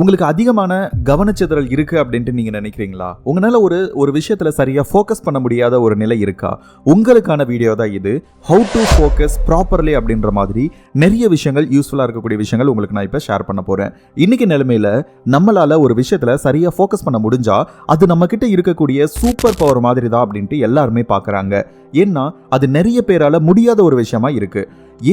உங்களுக்கு அதிகமான கவனச்சிதறல் இருக்கு அப்படின்ட்டு நீங்க நினைக்கிறீங்களா? உங்களால ஒரு ஒரு விஷயத்துல சரியா ஃபோக்கஸ் பண்ண முடியாத ஒரு நிலை இருக்கா? உங்களுக்கான வீடியோ தான் இது. ஹவு டு ஃபோக்கஸ் ப்ராப்பர்லி அப்படின்ற மாதிரி நிறைய விஷயங்கள் யூஸ்ஃபுல்லா இருக்கக்கூடிய விஷயங்கள் உங்களுக்கு நான் இப்போ ஷேர் பண்ண போறேன். இன்னைக்கு நிலைமையில நம்மளால ஒரு விஷயத்துல சரியா ஃபோக்கஸ் பண்ண முடிஞ்சா அது நம்ம கிட்ட இருக்கக்கூடிய சூப்பர் பவர் மாதிரி தான் அப்படின்ட்டு எல்லாருமே பார்க்குறாங்க ஏன்னா அது நிறைய பேரால முடியாத ஒரு விஷயமா இருக்கு.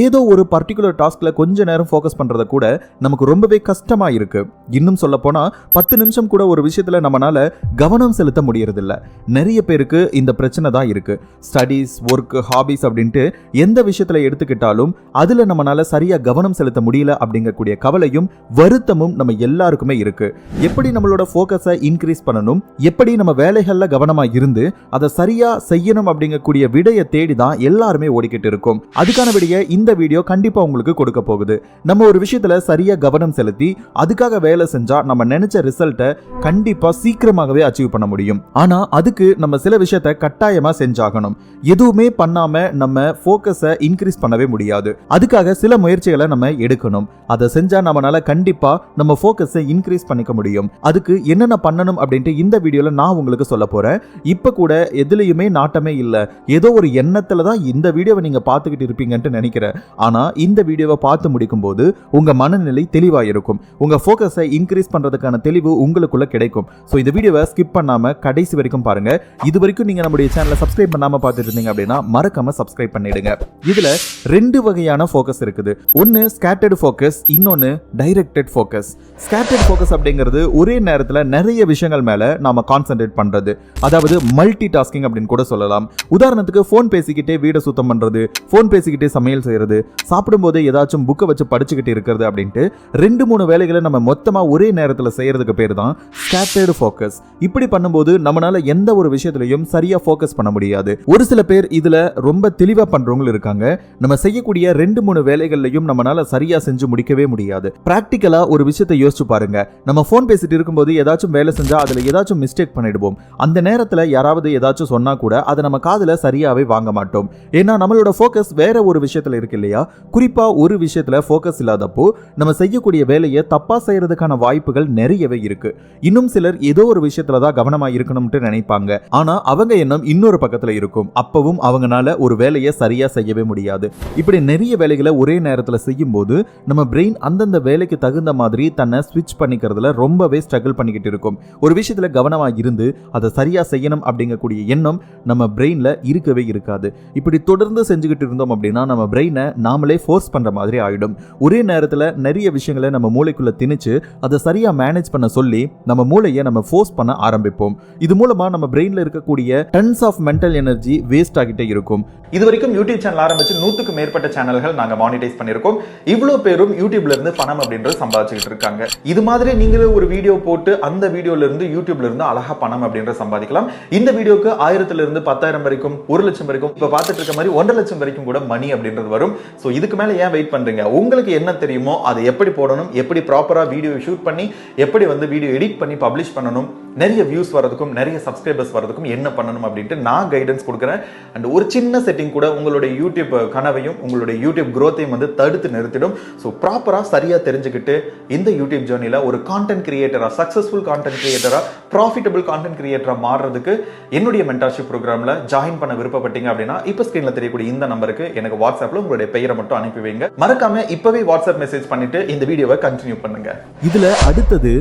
ஏதோ ஒரு பர்டிகுலர் டாஸ்கில் கொஞ்ச நேரம் ஃபோக்கஸ் பண்றத கூட நமக்கு ரொம்பவே கஷ்டமாக இருக்கு. இன்னும் சொல்ல போனால் பத்து நிமிஷம் கூட ஒரு விஷயத்தில் நம்மளால் கவனம் செலுத்த முடியறதில்ல. நிறைய பேருக்கு இந்த பிரச்சனை தான் இருக்கு. ஸ்டடீஸ் ஒர்க் ஹாபிஸ் அப்படின்ட்டு எந்த விஷயத்தில் எடுத்துக்கிட்டாலும் அதில் நம்மளால் சரியாக கவனம் செலுத்த முடியல அப்படிங்கக்கூடிய கவலையும் வருத்தமும் நம்ம எல்லாருக்குமே இருக்கு. எப்படி நம்மளோட ஃபோக்கஸை இன்க்ரீஸ் பண்ணணும்? எப்படி நம்ம வேலைகளில் கவனமாக இருந்து அதை சரியாக செய்யணும் அப்படிங்கக்கூடிய விடையை தேடி தான் எல்லாருமே ஓடிக்கிட்டு இருக்கும். அதுக்கான விடையை இந்த வீடியோ கண்டிப்பாக உங்களுக்கு கொடுக்க போகுது. நம்ம ஒரு விஷயத்துல சரியாக கவனம் செலுத்தி அதுக்காக வேலை செஞ்சால் நம்ம நினைச்ச ரிசல்ட்டை கண்டிப்பாக சீக்கிரமாகவே அச்சீவ் பண்ண முடியும். ஆனால் அதுக்கு நம்ம சில விஷயத்த கட்டாயமாக செஞ்சாகணும். எதுவுமே பண்ணாம நம்ம ஃபோக்கஸை இன்க்ரீஸ் பண்ணவே முடியாது. அதுக்காக சில முயற்சிகளை நம்ம எடுக்கணும். அதை செஞ்சால் நம்மளால கண்டிப்பாக நம்ம ஃபோக்கஸை இன்க்ரீஸ் பண்ணிக்க முடியும். அதுக்கு என்னென்ன பண்ணணும் அப்படின்ட்டு இந்த வீடியோவில் நான் உங்களுக்கு சொல்ல போகிறேன் இப்போ கூட எதுலேயுமே நாட்டமே இல்லை. ஏதோ ஒரு எண்ணத்தில் தான் இந்த வீடியோவை நீங்கள் பார்த்துக்கிட்டு இருப்பீங்கன்ட்டு நினைக்கிறேன். ஆனால் இந்த வீடியோவை பார்த்து முடிக்கும் போது உங்கள் மனநிலை தெளிவாக இருக்கும் உங்கள் ஃபோக்கஸை இன்க்ரீஸ் பண்ணுறதுக்கான தெளிவு உங்களுக்குள்ளே கிடைக்கும். ஸோ இந்த வீடியோவை ஸ்கிப் பண்ணாமல் கடைசி வரைக்கும் பாருங்கள் இது வரைக்கும் நீங்க நம்முடைய சேனலை சப்ஸ்கிரைப் பண்ணாமல் பார்த்துட்டு இருந்தீங்க அப்படின்னா மறக்காமல் சப்ஸ்கிரைப் பண்ணிடுங்க. இதில் ரெண்டு வகையான ஃபோக்கஸ் இருக்குது. ஒன்னு ஸ்கேட்டர்டு ஃபோக்கஸ் இன்னொன்னு டைரக்டட் ஃபோக்கஸ் ஸ்கேட்டர்ட் ஃபோக்கஸ் அப்படிங்கிறது ஒரே நேரத்தில் நிறைய விஷயங்கள் மேலே நாம கான்சென்ட்ரேட் பண்றது. அதாவது மல்டி டாஸ்கிங் அப்படின்னு கூட சொல்லலாம். உதாரணத்துக்கு ஃபோன் பேசிக்கிட்டே வீடை சுத்தம் பண்ணுறது ஃபோன் பேசிக்கிட்டே சமையல் செய்யறது சாப்பிடும்போது ஏதாச்சும் புக்கை வச்சு படிச்சுக்கிட்டு இருக்கிறது அப்படின்ட்டு ரெண்டு மூணு வேலைகளை நம்ம மொத்தமா ஒரே நேரத்தில் செய்யறதுக்கு பேர் தான் ஸ்கேட்டர்டு ஃபோக்கஸ் இப்படி பண்ணும்போது நம்மளால எந்த ஒரு விஷயத்திலையும் சரியா ஃபோக்கஸ் பண்ண முடியாது. ஒரு சில பேர் இதுல ரொம்ப தெளிவா பண்றவங்களும் இருக்காங்க. நம்ம செய்யக்கூடிய ரெண்டு மூணு வேலைகள்லையும் நம்மளால சரியா செஞ்சு முடிக்கவே முடியாது. பிராக்டிக்கலா ஒரு விஷயத்தை யோசிச்சு பாருங்க. நம்ம ஃபோன் பேசிட்டு இருக்கும்போது ஏதாச்சும் வேலை செஞ்சா அதுல ஏதாச்சும் மிஸ்டேக் பண்ணிடுவோம். அந்த நேரத்தில் யாராவது ஏதாச்சும் சொன்னா கூட அதை நம்ம காதுல சரியாவே வாங்க மாட்டோம். ஏன்னா நம்மளோட ஃபோக்கஸ் வேற ஒரு விஷயத்துல இருக்கு இல்லையா? குறிப்பா ஒரு விஷயத்துல ஃபோக்கஸ் இல்லாதப்போ நம்ம செய்யக்கூடிய வேலையை தப்பா செய்யறதுக்கான வாய்ப்புகள் நிறையவே இருக்கு. இன்னும் சிலர் ஏதோ ஒரு விஷயத்தில் தான் கவனமா இருக்கணும்ட்டு நினைப்பாங்க. ஆனா அவங்க எண்ணம் இன்னொரு பக்கத்துல இருக்கும். அப்பவும் அவங்கனால ஒரு வேலையை சரியா செய்யவே முடியாது. இப்படி நிறைய வேலைகளை ஒரே நேரத்துல செய்யும் போது நம்ம பிரெயின் அந்தந்த வேலைக்கு தகுந்த மாதிரி தன்னை ஸ்விட்ச் பண்ணிக்கிறதுல ரொம்பவே ஸ்ட்ரகிள் பண்ணிக்கிட்டு இருக்கும். ஒரு விஷயத்துல கவனமா இருந்து அதை சரியா செய்யணும் அப்படிங்கக்கூடிய எண்ணம் நம்ம பிரெயின்ல இருக்கவே இருக்காது. இப்படி தொடர்ந்து செஞ்சுக்கிட்டு இருந்தோம் அப்படின்னா நம்ம பிரெயின் பிரெயினை நாமளே ஃபோர்ஸ் பண்ணுற மாதிரி ஆகிடும் ஒரே நேரத்தில் நிறைய விஷயங்களை நம்ம மூளைக்குள்ளே திணிச்சு அதை சரியாக மேனேஜ் பண்ண சொல்லி நம்ம மூளையை நம்ம ஃபோர்ஸ் பண்ண ஆரம்பிப்போம். இது மூலமாக நம்ம பிரெயினில் இருக்கக்கூடிய tons of mental energy waste ஆகிட்டே இருக்கும். இது வரைக்கும் யூடியூப் சேனல் ஆரம்பிச்சு நூத்துக்கு மேற்பட்ட சேனல்கள் நாங்கள் மானிடைஸ் பண்ணியிருக்கோம். இவ்வளோ பேரும் யூடியூப்ல இருந்து பணம் அப்படின்றது சம்பாதிச்சுக்கிட்டு இருக்காங்க. இது மாதிரி நீங்களே ஒரு வீடியோ போட்டு அந்த வீடியோல இருந்து யூடியூப்ல இருந்து அழகா பணம் அப்படின்றத சம்பாதிக்கலாம். இந்த வீடியோக்கு ஆயிரத்துல இருந்து பத்தாயிரம் வரைக்கும் ஒரு லட்சம் வரைக்கும் இப்போ பார்த்துட்டு இருக்க மாதிரி ஒன்றரை லட்சம் வரைக்கும் கூட மணி அப்படின்றது வரும். ஸோ இதுக்கு மேலே ஏன் வெயிட் பண்றீங்க? உங்களுக்கு என்ன தெரியுமோ அதை எப்படி போடணும் எப்படி ப்ராப்பராக வீடியோ ஷூட் பண்ணி எப்படி வந்து வீடியோ எடிட் பண்ணி பப்ளிஷ் பண்ணணும்? நிறைய வியூஸ் வரதுக்கும் நிறைய சப்ஸ்கிரைபர்ஸ் வரதுக்கும் என்ன பண்ணணும் அப்படின்ட்டு நான் கைடன்ஸ் கொடுக்குறேன். அண்ட் ஒரு சின்ன செட்டிங் கூட உங்களுடைய யூடியூப் கனவையும் உங்களுடைய யூடியூப் க்ரோத்தையும் வந்து தடுத்து நிறுத்திடும். ஸோ ப்ராப்பராக சரியாக தெரிஞ்சுக்கிட்டு இந்த யூடியூப் ஜேர்னியில் ஒரு கான்டென்ட் கிரியேட்டராக சக்ஸஸ்ஃபுல் கான்டென்ட் கிரியேட்டராக ப்ராஃபிட்டபிள் கான்டென்ட் கிரியேட்டராக மாறுறதுக்கு என்னுடைய மென்டர்ஷிப் ப்ரோக்ராமில் ஜாயின் பண்ண விருப்பப்பட்டீங்க அப்படின்னா இப்போ ஸ்க்ரீனில் தெரியக்கூடிய இந்த நம்பருக்கு எனக்கு வாட்ஸ்அப்பில் உங்களுடைய பெயரை மட்டும் அனுப்பி வைங்க. மறக்காம இப்போவே வாட்ஸ்அப் மெசேஜ் பண்ணிட்டு இந்த வீடியோவை கண்டினியூ பண்ணுங்க. இதில் அடுத்தது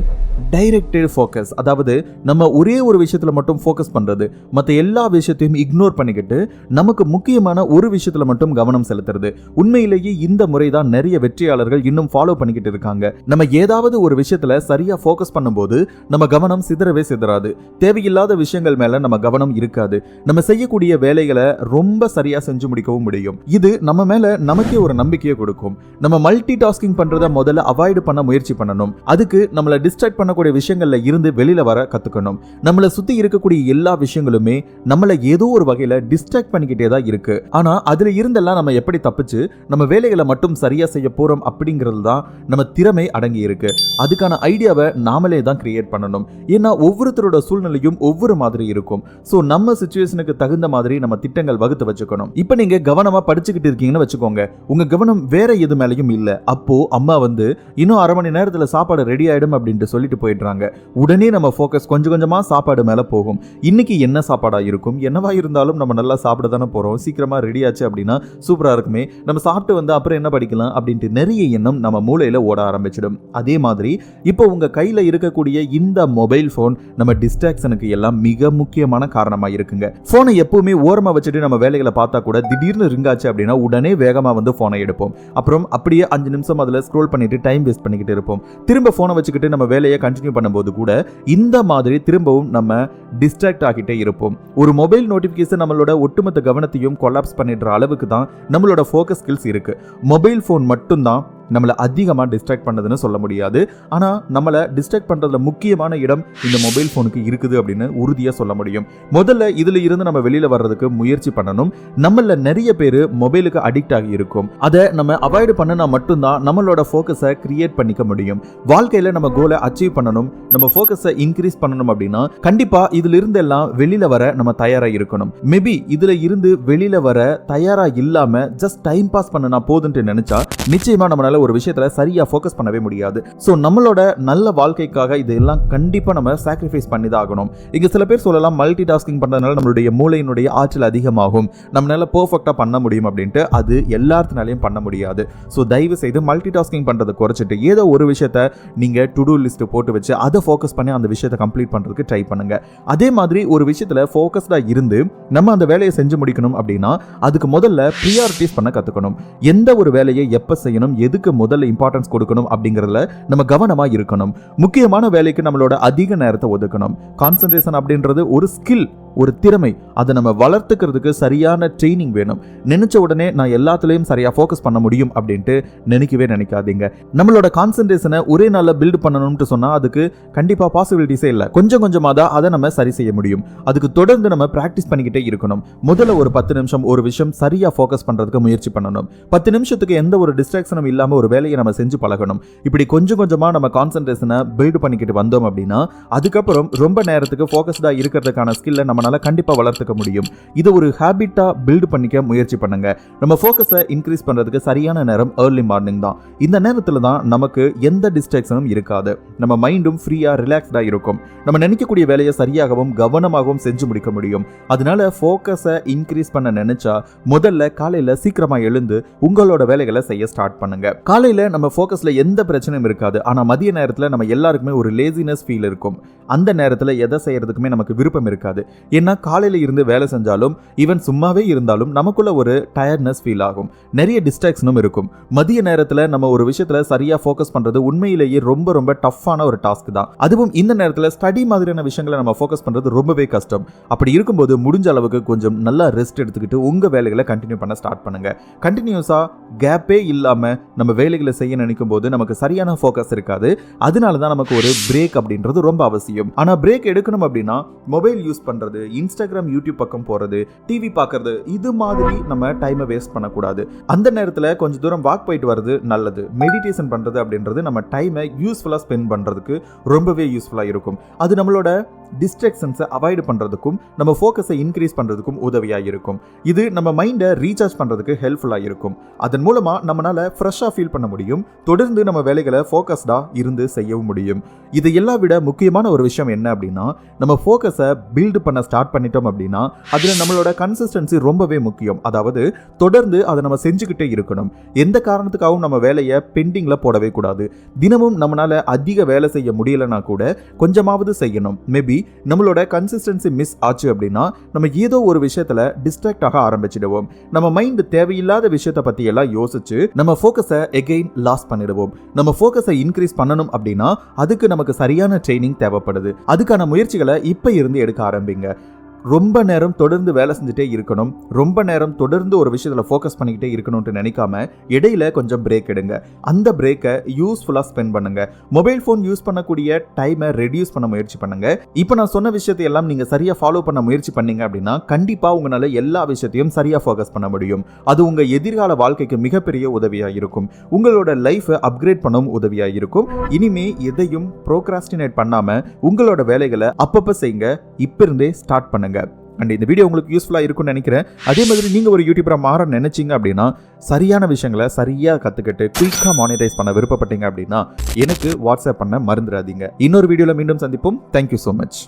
டைரக்டட் ஃபோக்கஸ் அதாவது நம்ம ஒரே ஒரு விஷயத்துல மட்டும் ஃபோக்கஸ் பண்ணுறது மற்ற எல்லா விஷயத்தையும் இக்னோர் பண்ணிக்கிட்டு நமக்கு முக்கியமான ஒரு விஷயத்தில் மட்டும் கவனம் செலுத்துறது. உண்மையிலேயே இந்த முறை தான் நிறைய வெற்றியாளர்கள் இன்னும் ஃபாலோ பண்ணிக்கிட்டு இருக்காங்க. நம்ம ஏதாவது ஒரு விஷயத்துல சரியாக ஃபோக்கஸ் பண்ணும்போது நம்ம கவனம் சிதறவே சிதறாது. தேவையில்லாத விஷயங்கள் மேலே நம்ம கவனம் இருக்காது. நம்ம செய்யக்கூடிய வேலைகளை ரொம்ப சரியாக செஞ்சு முடிக்கவும் முடியும். இது நம்ம மேலே நமக்கே ஒரு நம்பிக்கையை கொடுக்கும். நம்ம மல்டி டாஸ்கிங் பண்ணுறதை முதல்ல அவாய்டு பண்ண முயற்சி பண்ணணும். அதுக்கு நம்மளை டிஸ்ட்ராக்ட் பண்ணக்கூடிய விஷயங்களில் இருந்து வெளியில் வர கற்றுக்கணும் நம்மளை சுற்றி இருக்கக்கூடிய எல்லா விஷயங்களுமே நம்மளை ஏதோ ஒரு வகையில் டிஸ்ட்ராக்ட் பண்ணிக்கிட்டே தான் இருக்குது ஆனால் அதில் இருந்தெல்லாம் நம்ம எப்படி தப்பிச்சு நம்ம வேலைகளை மட்டும் சரியாக செய்ய போகிறோம் அப்படிங்கிறது தான் நம்ம திறமை அடங்கி இருக்கு. அதுக்கான ஐடியாவை நாமளே தான் கிரியேட் பண்ணணும். ஏன்னா ஒவ்வொருத்தரோட சூழ்நிலையும் ஒவ்வொரு மாதிரி இருக்கும். ஸோ நம்ம சுச்சுவேஷனுக்கு தகுந்த மாதிரி நம்ம திட்டங்கள் வகுத்து வச்சுக்கணும். இப்போ நீங்கள் கவனமாக படிச்சுக்கிட்டு இருக்கீங்கன்னு வச்சுக்கோங்க. உங்கள் கவனம் வேற எது மேலேயும் இல்லை. அப்போ அம்மா வந்து இன்னும் அரை மணி நேரத்தில் சாப்பாடு ரெடி ஆகிடும் அப்படின்ட்டு சொல்லிட்டு போயிடுறாங்க. உடனே நம்ம ஃபோக்கஸ் கொஞ்சம் கொஞ்சமாக சாப்பாடு மேலே போகும். இன்னைக்கு என்ன சாப்பாடாக இருக்கும்? என்னவா இருந்தாலும் நம்ம நல்லா சாப்பிட தானே போகிறோம் சீக்கிரமாக ரெடி ஆச்சு அப்படின்னா சூப்பராக இருக்குமே. நம்ம சாப்பிட்டு வந்து அப்புறம் என்ன படிக்கலாம்? அப்படின்ட்டு நிறைய எண்ணம் நம்ம மூளையில் ஓட ஆரம்பிச்சிடும். அதே மாதிரி இப்போ உங்கள் கையில் இருக்கக்கூடிய இந்த மொபைல் ஃபோன் நம்ம டிஸ்ட்ராக்ஷனுக்கு எல்லாம் மிக முக்கியமான காரணமாக இருக்குங்க. ஃபோனை எப்பவுமே ஓரமாக வச்சுட்டு நம்ம வேலைகளை பார்த்தா கூட திடீர்னு ரிங்காச்சு அப்படின்னா உடனே வேகமாக வந்து ஃபோனை எடுப்போம். அப்புறம் அப்படியே அஞ்சு நிமிஷம் அதில் ஸ்க்ரோல் பண்ணிட்டு டைம் வேஸ்ட் பண்ணிக்கிட்டு இருப்போம். திரும்ப ஃபோனை வச்சுக்கிட்டு நம்ம வேலையை கண்டினியூ பண்ணும்போது கூட இந்த மாதிரி திரும்பவும் நம்ம டிஸ்ட்ராக்ட் ஆகிட்டே இருப்போம். ஒரு மொபைல் நோட்டிஃபிகேஷன் நம்மளோட ஒட்டுமொத்த கவனத்தையும் கொலாப்ஸ் பண்ணிடுற அளவுக்கு தான் நம்மளோட ஃபோக்கஸ் ஸ்கில்ஸ் இருக்கு. மொபைல் ஃபோன் மட்டும்தான் நம்மளை அதிகமாக டிஸ்ட்ராக்ட் பண்ணதுன்னு சொல்ல முடியாது. ஆனால் நம்மளை டிஸ்ட்ராக்ட் பண்ணுறதுல முக்கியமான இடம் இந்த மொபைல் ஃபோனுக்கு இருக்குது அப்படின்னு உறுதியாக சொல்ல முடியும். முதல்ல இதில் இருந்து நம்ம வெளியில் வர்றதுக்கு முயற்சி பண்ணணும். நம்மள நிறைய பேர் மொபைலுக்கு அடிக்ட் ஆகி இருக்கும். அதை நம்ம அவாய்டு பண்ணினா மட்டும்தான் நம்மளோட ஃபோக்கஸை கிரியேட் பண்ணிக்க முடியும். வாழ்க்கையில் நம்ம கோலை அச்சீவ் பண்ணணும். நம்ம ஃபோக்கஸை இன்க்ரீஸ் பண்ணணும் அப்படின்னா கண்டிப்பாக இதில் இருந்து எல்லாம் வெளியில் வர நம்ம தயாராக இருக்கணும். மேபி இதில் இருந்து வெளியில் வர தயாராக இல்லாமல் ஜஸ்ட் டைம் பாஸ் பண்ணனா போதுன்ட்டு நினச்சா நிச்சயமாக நம்மளால ஒரு விஷயத்துல சரியா ஃபோக்கஸ் பண்ணவே முடியாது. ஸோ நம்மளோட நல்ல வாழ்க்கைக்காக இதெல்லாம் கண்டிப்பாக நம்ம சாக்ரிஃபைஸ் பண்ணி தான் ஆகணும். இங்க சில பேர் சொல்லலாம் மல்டி டாஸ்கிங் பண்றதுனால நம்மளுடைய மூளையினுடைய ஆற்றல் அதிகமாகும். நம்மளால பர்ஃபெக்டா பண்ண முடியும் அப்படின்ட்டு அது எல்லாத்தினாலையும் பண்ண முடியாது. ஸோ தயவு செய்து மல்டி டாஸ்கிங் பண்றதை குறைச்சிட்டு ஏதோ ஒரு விஷயத்த நீங்க டு டூ லிஸ்ட் போட்டு வச்சு அதை ஃபோக்கஸ் பண்ணி அந்த விஷயத்தை கம்ப்ளீட் பண்றதுக்கு ட்ரை பண்ணுங்க. அதே மாதிரி ஒரு விஷயத்துல ஃபோக்கஸ்டா இருந்து நம்ம அந்த வேலையை செஞ்சு முடிக்கணும் அப்படின்னா அதுக்கு முதல்ல ப்ரியாரிட்டிஸ் பண்ண கற்றுக்கணும் எந்த ஒரு வேலையை எப்போ செய்யணும் எதுக்கு முதல்ல இம்பார்ட்டன்ஸ் கொடுக்கணும் அப்படிங்கிறதுல நம்ம கவனமாக இருக்கணும். முக்கியமான வேலைக்கு நம்மளோட அதிக நேரத்தை ஒதுக்கணும். கான்சன்ட்ரேஷன் அப்படின்றது ஒரு ஸ்கில் ஒரு திறமை. அதை நம்ம வளர்த்துக்கிறதுக்கு சரியான ட்ரைனிங் வேணும். நினைச்ச உடனே நான் எல்லாத்துலேயும் சரியாக ஃபோக்கஸ் பண்ண முடியும் அப்படின்ட்டு நினைக்கவே நினைக்காதீங்க. நம்மளோட கான்சன்ட்ரேஷனை ஒரே நாளில் பில்டு பண்ணணும்னு சொன்னால் அதுக்கு கண்டிப்பாக பாசிபிலிட்டிஸே இல்லை. கொஞ்சம் கொஞ்சமாக தான் அதை நம்ம சரி செய்ய முடியும். அதுக்கு தொடர்ந்து நம்ம ப்ராக்டிஸ் பண்ணிக்கிட்டே இருக்கணும். முதல்ல ஒரு பத்து நிமிஷம் ஒரு விஷயம் சரியாக ஃபோக்கஸ் பண்ணுறதுக்கு முயற்சி பண்ணணும். பத்து நிமிஷத்துக்கு எந்த ஒரு டிஸ்ட்ராக்ஷனும் இல்லாமல் ஒரு வேலையை நம்ம செஞ்சு பழகணும். இப்படி கொஞ்சம் கொஞ்சமாக நம்ம கான்சன்ட்ரேஷனை பில்டு பண்ணிக்கிட்டு வந்தோம் அப்படின்னா அதுக்கப்புறம் ரொம்ப நேரத்துக்கு ஃபோக்கஸ்டாக இருக்கிறதுக்கான ஸ்கில்லை நம்ம நம்மளால கண்டிப்பாக வளர்த்துக்க முடியும். இது ஒரு ஹேபிட்டாக பில்ட் பண்ணிக்க முயற்சி பண்ணுங்க. நம்ம ஃபோக்கஸை இன்க்ரீஸ் பண்ணுறதுக்கு சரியான நேரம் ஏர்லி மார்னிங் தான். இந்த நேரத்தில் தான் நமக்கு எந்த டிஸ்ட்ராக்ஷனும் இருக்காது. நம்ம மைண்டும் ஃப்ரீயாக ரிலாக்ஸ்டாக இருக்கும். நம்ம நினைக்கக்கூடிய வேலையை சரியாகவும் கவனமாகவும் செஞ்சு முடிக்க முடியும். அதனால ஃபோக்கஸை இன்க்ரீஸ் பண்ண நினைச்சா முதல்ல காலையில் சீக்கிரமாக எழுந்து உங்களோட வேலைகளை செய்ய ஸ்டார்ட் பண்ணுங்க. காலையில் நம்ம ஃபோக்கஸில் எந்த பிரச்சனையும் இருக்காது. ஆனால் மதிய நேரத்தில் நம்ம எல்லாருக்குமே ஒரு லேசினஸ் ஃபீல் இருக்கும். அந்த நேரத்தில் எதை செய்யறதுக்குமே நமக்கு விருப்பம் இருக்காது. ஏன்னா காலையில் இருந்து வேலை செஞ்சாலும் ஈவன் சும்மாவே இருந்தாலும் நமக்குள்ள ஒரு டயர்ட்னஸ் ஃபீல் ஆகும். நிறைய டிஸ்ட்ராக்ஷனும் இருக்கும். மதிய நேரத்தில் நம்ம ஒரு விஷயத்துல சரியா ஃபோக்கஸ் பண்றது உண்மையிலேயே ரொம்ப ரொம்ப டஃப்பான ஒரு டாஸ்க் தான். அதுவும் இந்த நேரத்தில் ஸ்டடி மாதிரியான விஷயங்களை நம்ம ஃபோக்கஸ் பண்றது ரொம்பவே கஷ்டம். அப்படி இருக்கும்போது முடிஞ்ச அளவுக்கு கொஞ்சம் நல்லா ரெஸ்ட் எடுத்துக்கிட்டு உங்க வேலைகளை கண்டினியூ பண்ண ஸ்டார்ட் பண்ணுங்க. கண்டினியூஸா கேப்பே இல்லாம நம்ம வேலைகளை செய்ய நினைக்கும் போது நமக்கு சரியான ஃபோக்கஸ் இருக்காது. அதனால தான் நமக்கு ஒரு பிரேக் அப்படின்றது ரொம்ப அவசியம். ஆனா பிரேக் எடுக்கணும் அப்படின்னா மொபைல் யூஸ் பண்றது இன்ஸ்டாகிராம் யூடியூப் பக்கம் போகிறது டிவி பார்க்கறது இது மாதிரி நம்ம டைமை வேஸ்ட் பண்ணக்கூடாது. அந்த நேரத்தில் கொஞ்சம் தூரம் வாக் போயிட்டு வர்றது நல்லது. மெடிடேஷன் பண்ணுறது அப்படின்றது நம்ம டைமை யூஸ்ஃபுல்லாக ஸ்பெண்ட் பண்ணுறதுக்கு ரொம்பவே யூஸ்ஃபுல்லாக இருக்கும். அது நம்மளோட டிஸ்ட்ராக்ஷன்ஸை அவாய்ட் பண்ணுறதுக்கும் நம்ம ஃபோக்கஸை இன்க்ரீஸ் பண்ணுறதுக்கும் உதவியாக இருக்கும். இது நம்ம மைண்டை ரீசார்ஜ் பண்ணுறதுக்கு ஹெல்ப்ஃபுல்லாக இருக்கும். அதன் மூலமாக நம்மளால் ஃப்ரெஷ்ஷாக ஃபீல் பண்ண முடியும். தொடர்ந்து நம்ம வேலைகளை ஃபோக்கஸ்டாக இருந்து செய்யவும் முடியும். இது எல்லாம் விட முக்கியமான ஒரு விஷயம் என்ன அப்படின்னா நம்ம ஃபோக்கஸை பில்டு பண்ண ஸ்டார்ட் பண்ணிட்டோம் அப்படின்னா அதில் நம்மளோட கன்சிஸ்டன்சி ரொம்பவே முக்கியம். அதாவது தொடர்ந்து அதை நம்ம செஞ்சுக்கிட்டே இருக்கணும். எந்த காரணத்துக்காகவும் நம்ம வேலையை பெண்டிங்கில் போடவே கூடாது. தினமும் நம்மளால் அதிக வேலை செய்ய முடியலனா கூட கொஞ்சமாவது செய்யணும். மேபி நம்மளோட கன்சிஸ்டன்சி மிஸ் ஆச்சு அப்படின்னா நம்ம ஏதோ ஒரு விஷயத்துல டிஸ்ட்ராக்ட் ஆக ஆரம்பிச்சிடுவோம். நம்ம மைண்ட் தேவையில்லாத விஷயத்தை பத்தி எல்லாம் யோசிச்சு நம்ம ஃபோக்கஸை எகெயின் லாஸ் பண்ணிடுவோம். நம்ம ஃபோக்கஸை இன்க்ரீஸ் பண்ணணும் அப்படின்னா அதுக்கு நமக்கு சரியான ட்ரைனிங் தேவைப்படுது. அதுக்கான முயற்சிகளை இப்போ இருந்து எடுக்க ஆரம்பிங்க. ரொம்ப நேரம் தொடர்ந்து வேலை செஞ்சுட்டே இருக்கணும். ரொம்ப நேரம் தொடர்ந்து ஒரு விஷயத்துல ஃபோக்கஸ் பண்ணிக்கிட்டே இருக்கணும்னு நினைக்காம இடையில கொஞ்சம் பிரேக் எடுங்க. அந்த பிரேக்கை யூஸ்ஃபுல்லாக ஸ்பெண்ட் பண்ணுங்க. மொபைல் ஃபோன் யூஸ் பண்ணக்கூடிய டைமை ரெடியூஸ் பண்ண முயற்சி பண்ணுங்க. இப்போ நான் சொன்ன விஷயத்தை எல்லாம் நீங்க சரியா ஃபாலோ பண்ண முயற்சி பண்ணீங்க அப்படின்னா கண்டிப்பா உங்களால எல்லா விஷயத்தையும் சரியா ஃபோக்கஸ் பண்ண முடியும். அது உங்க எதிர்கால வாழ்க்கைக்கு மிகப்பெரிய உதவியா இருக்கும். உங்களோட லைஃபை அப்கிரேட் பண்ணவும் உதவியா இருக்கும். இனிமே எதையும் ப்ரோக்ராஸ்டினேட் பண்ணாம உங்களோட வேலைகளை அப்பப்போ செய்யுங்க இப்போ இருந்தே ஸ்டார்ட் பண்ணுங்க. அண்ட் இந்த வீடியோ உங்களுக்கு யூஸ்ஃபுல்லாக இருக்கும்னு நினைக்கிறேன். அதே மாதிரி நீங்கள் ஒரு யூடியூபரை மாற நினச்சிங்க அப்படின்னா சரியான விஷயங்களை சரியாக கற்றுக்கிட்டு குயிக்காக மானிட்டைஸ் பண்ண விருப்பப்பட்டீங்க அப்படின்னா எனக்கு வாட்ஸ்அப் பண்ண மறந்துடாதீங்க. இன்னொரு வீடியோவில் மீண்டும் சந்திப்போம். Thank you so much